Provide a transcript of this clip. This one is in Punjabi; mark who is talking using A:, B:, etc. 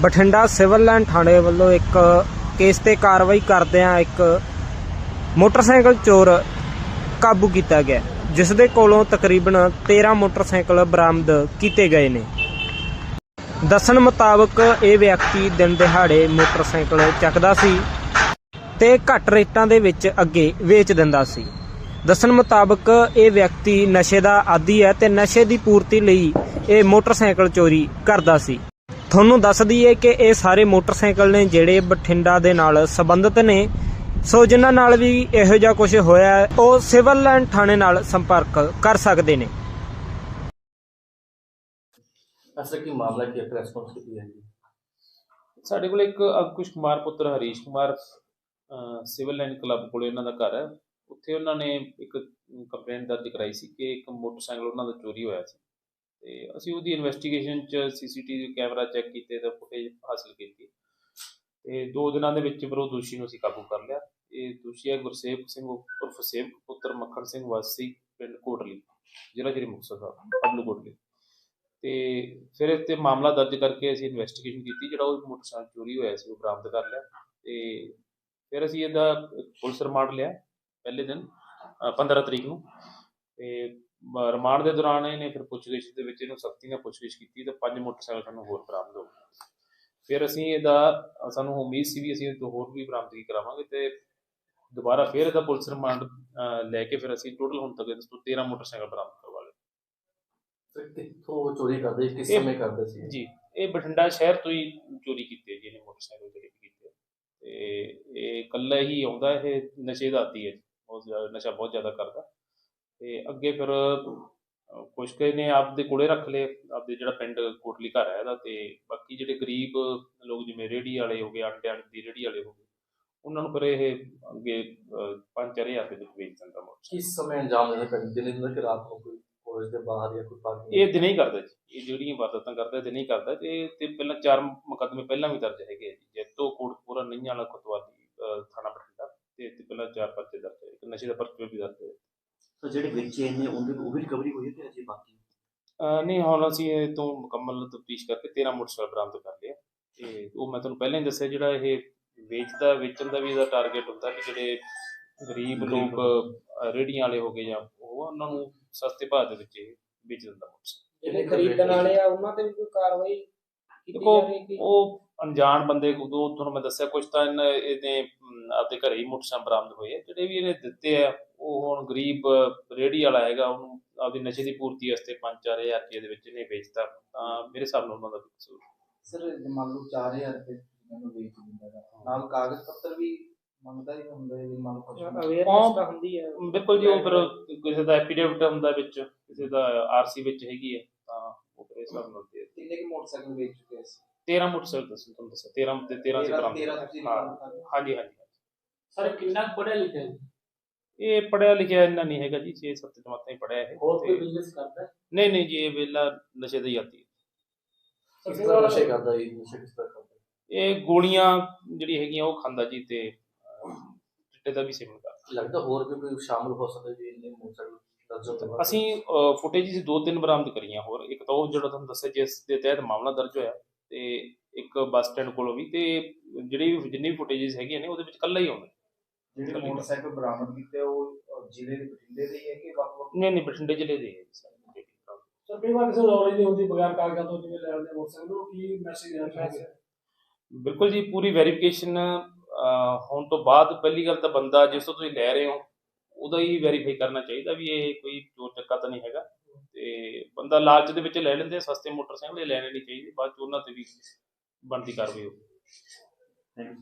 A: ਬਠਿੰਡਾ ਸਿਵਲ ਲਾਈਨ ਥਾਣੇ ਵੱਲੋਂ ਇੱਕ ਕੇਸ ਤੇ ਕਾਰਵਾਈ ਕਰਦਿਆਂ ਇੱਕ ਮੋਟਰਸਾਈਕਲ ਚੋਰ ਕਾਬੂ ਕੀਤਾ ਗਿਆ ਜਿਸ ਦੇ ਕੋਲੋਂ ਤਕਰੀਬਨ 13 ਮੋਟਰਸਾਈਕਲ ਬਰਾਮਦ ਕੀਤੇ ਗਏ ਨੇ। ਦੱਸਣ ਮੁਤਾਬਕ ਇਹ ਵਿਅਕਤੀ ਦਿਨ ਦਿਹਾੜੇ ਮੋਟਰਸਾਈਕਲ ਚੱਕਦਾ ਸੀ ਤੇ ਘੱਟ ਰੇਟਾਂ ਦੇ ਵਿੱਚ ਅੱਗੇ ਵੇਚ ਦਿੰਦਾ ਸੀ। ਦੱਸਣ ਮੁਤਾਬਕ ਇਹ ਵਿਅਕਤੀ ਨਸ਼ੇ ਦਾ ਆਦੀ ਹੈ ਤੇ ਨਸ਼ੇ ਦੀ ਪੂਰਤੀ ਲਈ ਇਹ ਮੋਟਰਸਾਈਕਲ ਚੋਰੀ ਕਰਦਾ ਸੀ। ਤੁਹਾਨੂੰ ਦੱਸ ਦਈਏ ਕਿ ਇਹ ਸਾਰੇ ਮੋਟਰਸਾਈਕਲ ਨੇ ਜਿਹੜੇ ਬਠਿੰਡਾ ਦੇ ਨਾਲ ਸੰਬੰਧਿਤ ਨੇ। ਸੋ ਜਿਨ੍ਹਾਂ ਨਾਲ ਵੀ ਇਹੋ ਜਿਹਾ ਕੁਝ ਹੋਇਆ ਹੈ, ਉਹ ਸਿਵਲ ਲਾਈਨ ਥਾਣੇ ਨਾਲ ਸੰਪਰਕ ਕਰ ਸਕਦੇ ਨੇ।
B: ਐਸਾ ਕੀ ਮਾਮਲਾ ਕੀ ਰੈਸਪੌਂਸ ਕੀਤੀ ਹੈ ਜੀ।
C: ਸਾਡੇ ਕੋਲ ਇੱਕ ਅੰਕੁਸ਼ ਕੁਮਾਰ ਪੁੱਤਰ Harish Kumar civil line club ਕੋਲੇ ਉਹਨਾਂ ਦਾ ਘਰ ਹੈ। ਉੱਥੇ ਉਹਨਾਂ ਨੇ ਇੱਕ ਕੰਪਲੇਂਟ ਦਰਜ ਕਰਾਈ ਸੀ ਕਿ ਇੱਕ ਮੋਟਰਸਾਈਕਲ ਉਹਨਾਂ ਦਾ ਚੋਰੀ ਹੋਇਆ ਸੀ। ਤੇ ਅਸੀਂ ਉਹਦੀ ਇਨਵੈਸਟੀਗੇਸ਼ਨ ਚ ਸੀਸੀਟੀਵੀ ਕੈਮਰਾ ਚੈੱਕ ਕੀਤੇ ਤਾਂ ਫੁਟੇਜ ਹਾਸਲ ਕੀਤੀ। ਤੇ ਦੋ ਦਿਨਾਂ ਦੇ ਵਿੱਚ ਫਿਰ ਉਹ ਦੋਸ਼ੀ ਨੂੰ ਅਸੀਂ ਕਾਬੂ ਕਰ ਲਿਆ। ਇਹ ਦੋਸ਼ੀ ਹੈ ਗੁਰਸੇਵ ਸਿੰਘ ਉਰਫ ਸੇਵਕ ਪੁੱਤਰ ਮੱਖਣ ਸਿੰਘ ਵਾਸੀ ਪਿੰਡ ਕੋਟਲੀ ਜ਼ਿਲ੍ਹਾ ਸ਼੍ਰੀ ਮੁਕਤਸਰ ਸਾਹਿਬ ਪਬਲੂ ਕੋਟਲੀ। ਤੇ ਫਿਰ ਇਹ ਤੇ ਮਾਮਲਾ ਦਰਜ ਕਰਕੇ ਅਸੀਂ ਇਨਵੈਸਟੀਗੇਸ਼ਨ ਕੀਤੀ ਜਿਹੜਾ ਉਹ ਮੋਟਰਸਾਈਕਲ ਚੋਰੀ ਹੋਇਆ ਸੀ ਉਹ ਬਰਾਮਦ ਕਰ ਲਿਆ। ਤੇ ਫਿਰ ਅਸੀਂ ਇਹਦਾ ਪੁਲਿਸ ਰਿਮਾਂਡ ਲਿਆ ਪਹਿਲੇ ਦਿਨ ਅ, 15 ਤਰੀਕ ਨੂੰ। ਤੇ ਰਿਮਾਂਡ ਦੇ ਦੌਰਾਨ ਇਹਨੇ ਫਿਰ ਪੁੱਛਗਿੱਛ ਦੇ ਵਿੱਚ ਇਹਨੂੰ ਸਖਤੀ ਨਾਲ ਪੁੱਛਗਿੱਛ ਕੀਤੀ ਤੇ ਪੰਜ ਮੋਟਰਸਾਈਕਲ ਸਾਨੂੰ ਹੋਰ ਬਰਾਮਦ ਹੋ ਗਏ। ਫਿਰ ਅਸੀਂ ਇਹਦਾ ਸਾਨੂੰ ਉਮੀਦ ਸੀ ਵੀ ਅਸੀਂ ਤੋਂ ਹੋਰ ਵੀ ਬਰਾਮਦਗੀ ਕਰਾਵਾਂਗੇ ਤੇ ਦੁਬਾਰਾ ਫਿਰ ਇਹਦਾ ਪੁਲਿਸ ਰਿਮਾਂਡ ਲੈ ਕੇ ਫਿਰ ਅਸੀਂ ਟੋਟਲ ਹੁਣ ਤੱਕ ਇਹਦੇ ਤੋਂ 13 ਮੋਟਰਸਾਈਕਲ ਬਰਾਮਦ ਕਰਵਾ ਲਏ।
B: ਕਿੱਥੋਂ ਚੋਰੀ ਕਰਦੇ ਕਿਸ ਸਮੇਂ ਕਰਦੇ ਸੀ?
C: ਜੀ ਇਹ ਬਠਿੰਡਾ ਸ਼ਹਿਰ ਤੋਂ ਹੀ ਚੋਰੀ ਕੀਤੇ ਜੀ ਇਹਨੇ ਮੋਟਰਸਾਈਕਲ ਕੀਤੇ ਤੇ ਇਹ ਇਕੱਲਾ ਹੀ ਆਉਂਦਾ ਇਹ ਨਸ਼ੇ ਦਾ ਆਦੀ ਹੈ ਬਹੁਤ ਜ਼ਿਆਦਾ ਨਸ਼ਾ ਬਹੁਤ ਜ਼ਿਆਦਾ ਕਰਦਾ। ਅੱਗੇ ਫਿਰ ਕੁਛ ਕੁ ਇਹਨੇ ਆਪਦੇ ਕੋਲੇ ਰੱਖ ਲਏ ਆਪਦੇ ਜਿਹੜਾ ਪਿੰਡ ਕੋਟਲੀ ਘਰ ਹੈ ਇਹਦਾ ਤੇ ਬਾਕੀ ਜਿਹੜੇ ਗਰੀਬ ਲੋਕ ਜਿਵੇਂ ਰੇਹੜੀ ਵਾਲੇ ਹੋ ਗਏ ਆਟੇ ਆਟੇ ਦੀ ਰੇਹੜੀ ਵਾਲੇ ਹੋ ਗਏ ਉਹਨਾਂ ਨੂੰ ਫਿਰ ਇਹ ਅੱਗੇ 5-4000 ਦੇ ਵਿੱਚ ਵੇਚ ਦਿੰਦਾ ਮੋਟਰਸਾਈਕਲ
B: ਕਿਸ ਸਮੇਂ ਅੰਜਾਮ ਦਿੰਦੇ ਪਿੰਡ ਦਿਨੇ ਦਿਨ ਕਿ ਰਾਤ ਨੂੰ ਕੋਈ ਕਾਲਜ ਦੇ ਬਾਹਰ ਜਾਂ ਕੋਈ ਪਾਰਕ
C: ਇਹ ਦਿਨੇ ਹੀ ਕਰਦਾ ਜੀ। ਇਹ ਜਿਹੜੀਆਂ ਵਾਰਦਾਤਾਂ ਕਰਦਾ ਦਿਨੇ ਹੀ ਕਰਦਾ ਤੇ ਤੇ ਪਹਿਲਾਂ ਚਾਰ ਮੁਕੱਦਮੇ ਪਹਿਲਾਂ ਵੀ ਦਰਜ ਹੈਗੇ ਜੀ। ਜੈਤੋ ਕੋਟਪੂਰਾ ਨਈਆਂ ਵਾਲਾ ਕੋਤਵਾਲੀ ਥਾਣਾ ਬਠਿੰਡਾ ਤੇ ਤੇ ਪਹਿਲਾਂ ਚਾਰ ਪਰਚੇ ਦਰਜ ਹੈ ਇੱਕ ਨਸ਼ੇ ਦਾ ਪਰਚਾ ਵੀ ਦਰਜ ਹੈ
D: ਤਾਂ ਜਿਹੜੇ ਵੇਚੇ ਨੇ ਉਹਦੇ ਉਹ ਵੀ ਰਿਕਵਰੀ ਹੋਈ ਹੈ ਤੇ ਅਜੇ ਬਾਕੀ?
C: ਅਹ, ਨਹੀਂ ਹੁਣ ਅਸੀਂ ਇਹ ਤੋਂ ਮੁਕੰਮਲ ਤਫਤੀਸ਼ ਕਰਕੇ 13 ਮੋਟਰਸਾਈਕਲ ਬਰਾਮਦ ਕਰ ਲਿਆ ਤੇ ਉਹ ਮੈਂ ਤੁਹਾਨੂੰ ਪਹਿਲਾਂ ਹੀ ਦੱਸਿਆ ਜਿਹੜਾ ਇਹ ਵੇਚਦਾ ਵੇਚਣ ਦਾ ਵੀ ਇਹਦਾ ਟਾਰਗੇਟ ਹੁੰਦਾ ਕਿ ਜਿਹੜੇ ਗਰੀਬ ਲੋਕ ਅਹ, ਰੇਹੜੀਆਂ ਵਾਲੇ ਹੋ ਗਏ ਜਾਂ ਉਹ ਉਹਨਾਂ ਨੂੰ ਸਸਤੇ ਭਾਅ ਦੇ ਵਿੱਚ ਇਹ ਵੇਚ ਦਿੰਦਾ ਮੋਟਰਸਾਈਕਲ।
A: ਜਿਹੜੇ ਖਰੀਦਣ ਵਾਲੇ ਆ ਉਹਨਾਂ ਤੇ ਵੀ ਕੋਈ ਕਾਰਵਾਈ ਕੀਤੀ
C: ਦੇਖੋ
A: ਜਾਵੇਗੀ? ਕਿ
C: ਉਹ ਅਣਜਾਣ ਬੰਦੇ ਉਦੋਂ ਤੁਹਾਨੂੰ ਮੈਂ ਦੱਸਿਆ ਕੁਝ ਤਾਂ ਇਹਨੇ ਇਹਨੇ ਅਮ, ਆਪਦੇ ਘਰੇ ਹੀ ਮੋਟਰਸਾਈਕਲ ਬਰਾਮਦ ਹੋਏ ਆ। ਜਿਹੜੇ ਵੀ ਇਹਨੇ ਦਿੱਤੇ ਆ ਉਹ ਹੁਣ ਗਰੀਬ ਰੇਹੜੀ ਵਾਲਾ ਹੈਗਾ ਉਹਨੂੰ ਆਪਦੀ ਨਸ਼ੇ ਦੀ ਪੂਰਤੀ ਵਾਸਤੇ 5-4000 ਰੁਪਏ ਦੇ ਵਿੱਚ ਇਹਨੇ ਵੇਚਤਾ। ਤਾਂ ਮੇਰੇ ਹਿਸਾਬ ਨਾਲ ਉਹਨਾਂ ਦਾ ਵੀ ਕਸੂਰ
E: ਸਰ ਜੇ ਮੰਨ ਲਓ 4000 ਰੁਪਏ ਮੈਨੂੰ ਵੇਚ ਦਿੰਦਾ ਗਾ। ਨਾਲ ਕਾਗਜ਼ ਪੱਤਰ ਵੀ ਮੰਗਦਾ ਹੀ ਹੁੰਦਾ ਹੈ ਜੇ ਮੰਨ ਲਓ ਕੁਛ ਵੀ-
A: ਅਵੇਅਰਨੈਸ ਤਾਂ ਹੁੰਦੀ ਹੈ।
C: ਬਿਲਕੁਲ ਜੀ ਉਹ ਫਿਰ ਕਿਸੇ ਦਾ ਐਫੀਡੇਵਿਟ ਹੁੰਦਾ ਵਿੱਚ ਕਿਸੇ ਦਾ ਆਰਸੀ ਵਿੱਚ ਹੈਗੀ ਹੈ ਤਾਂ ਉਹ ਫਿਰ ਇਸ ਹਿਸਾਬ ਨਾਲ ਦੇ
E: ਕਿੰਨੇ ਕੁ ਮੋਟਰਸਾਈਕਲ ਵੇਚ ਚੁੱਕੇ ਸੀ
C: 13 ਮੋਟਰਸਾਈਕਲ ਦੱਸੋ ਤੁਹਾਨੂੰ ਦੱਸਿਆ 13 ਤੇ 13 ਸੀ ਬਰਾਮਦ
E: 13 ਤੁਸੀਂ
C: ਹਾਂ
E: ਰਿਕਾਰਡ ਕਰ ਲਓ।
C: ਹਾਂਜੀ ਹਾਂਜੀ।
F: ਸਰ ਕਿੰਨਾ ਪੜਿਆ ਲਿਖਿਆ ਹੈ?
C: ਇਹ ਪੜਿਆ ਲਿਖਿਆ ਇੰਨਾ ਨਹੀਂ ਹੈਗਾ ਜੀ 6-7 ਜਮਾਤਾਂ ਹੀ ਪੜਿਆ ਇਹ।
F: ਹੋਰ ਕੋਈ ਬਿਜ਼ਨਸ ਕਰਦਾ ਹੈ?
C: ਨਹੀਂ ਨਹੀਂ ਜੀ ਇਹ ਵੇਲਾ ਨਸ਼ੇ ਦਾ ਆਤੀ ਹੈ।
B: ਕਿਸ ਤਰ੍ਹਾਂ ਨਸ਼ੇ ਕਰਦਾ ਜੀ? ਨਸ਼ੇ ਕਿਸ ਤਰ੍ਹਾਂ ਕਰਦਾ?
C: ਇਹ ਗੋਲੀਆਂ ਜਿਹੜੀ ਹੈਗੀਆਂ ਉਹ ਖਾਂਦਾ ਜੀ ਤੇ ਚਿੱਟੇ ਦਾ ਵੀ ਸੇਵਨ ਕਰਦਾ।
B: ਲੱਗਦਾ ਹੋਰ ਵੀ ਕੋਈ ਸ਼ਾਮਲ ਹੋ ਸਕਦਾ ਜੀ ਇੰਨੇ ਮੋਟਰਸਾਈਕਲ।
C: ਅਸੀਂ ਫੁਟੇਜ ਸੀ ਦੋ ਤਿੰਨ ਬਰਾਮਦ ਕਰੀਆਂ ਹੋਰ। ਇੱਕ ਤਾਂ ਉਹ ਜਿਹੜਾ ਤੁਹਾਨੂੰ ਦੱਸਿਆ ਜਿਸ ਦੇ ਤਹਿਤ ਮਾਮਲਾ ਦਰਜ ਹੋਇਆ ਤੇ ਇੱਕ ਬੱਸ ਸਟੈਂਡ ਕੋਲੋਂ ਵੀ ਤੇ ਜਿਹੜੀ ਵੀ ਜਿੰਨੀ ਵੀ ਫੁਟੇਜਸ ਹੈਗੀਆਂ ਨੇ ਉਹਦੇ ਵਿੱਚ ਕੱਲਾ ਹੀ ਆਉਂਦਾ।
E: ਜਿਹੜੇ ਮੋਟਰਸਾਈਕਲ ਬਰਾਮਦ ਕੀਤੇ ਉਹ ਅਹ, ਜ਼ਿਲ੍ਹੇ ਦੇ ਬਠਿੰਡੇ ਦੇ ਹੀ ਹੈ ਕਿ ਵੱਖ-ਵੱਖ?
C: ਨਹੀਂ ਨਹੀਂ ਬਠਿੰਡੇ ਜ਼ਿਲ੍ਹੇ ਦੇ ਹੈ ਸਾਰੇ।
F: ਸਰ ਕਈ ਵਾਰ ਕਿਸੇ ਨੌਲੇਜ ਨਹੀਂ ਹੁੰਦੀ ਬਗੈਰ ਕਾਗਜ਼ਾਂ ਤੋਂ ਜਿਵੇਂ ਲੈ ਆਉਂਦੇ ਮੋਟਰਸਾਈਕਲ ਨੂੰ ਕੀ ਮੈਸੇਜ ਦੇਣਾ ਚਾਹੁੰਦੇ ਹੋ
C: ਬਿਲਕੁਲ ਜੀ ਪੂਰੀ ਵੈਰੀਫਿਕੇਸ਼ਨ ਹੋਣ ਤੋਂ ਬਾਅਦ ਪਹਿਲੀ ਗੱਲ ਤਾਂ ਬੰਦਾ ਜਿਸ ਤੋਂ ਤੁਸੀਂ ਲੈ ਰਹੇ ਹੋ ਉਹਦਾ ਹੀ ਵੈਰੀਫਾਈ ਕਰਨਾ ਚਾਹੀਦਾ ਵੀ ਇਹ ਕੋਈ ਚੋਰ ਚੱਕਾ ਤਾਂ ਨਹੀਂ ਹੈਗਾ। ਤੇ ਬੰਦਾ ਲਾਲਚ ਦੇ ਵਿੱਚ ਲੈ ਲੈਂਦੇ ਆ, ਸਸਤੇ ਮੋਟਰਸਾਈਕਲ ਇਹ ਲੈਣੇ ਨਹੀਂ ਚਾਹੀਦੇ ਬਾਅਦ ਚ ਉਹਨਾਂ ਤੇ ਵੀ ਬਣਦੀ ਕਾਰਵਾਈ ਹੋਵੇ.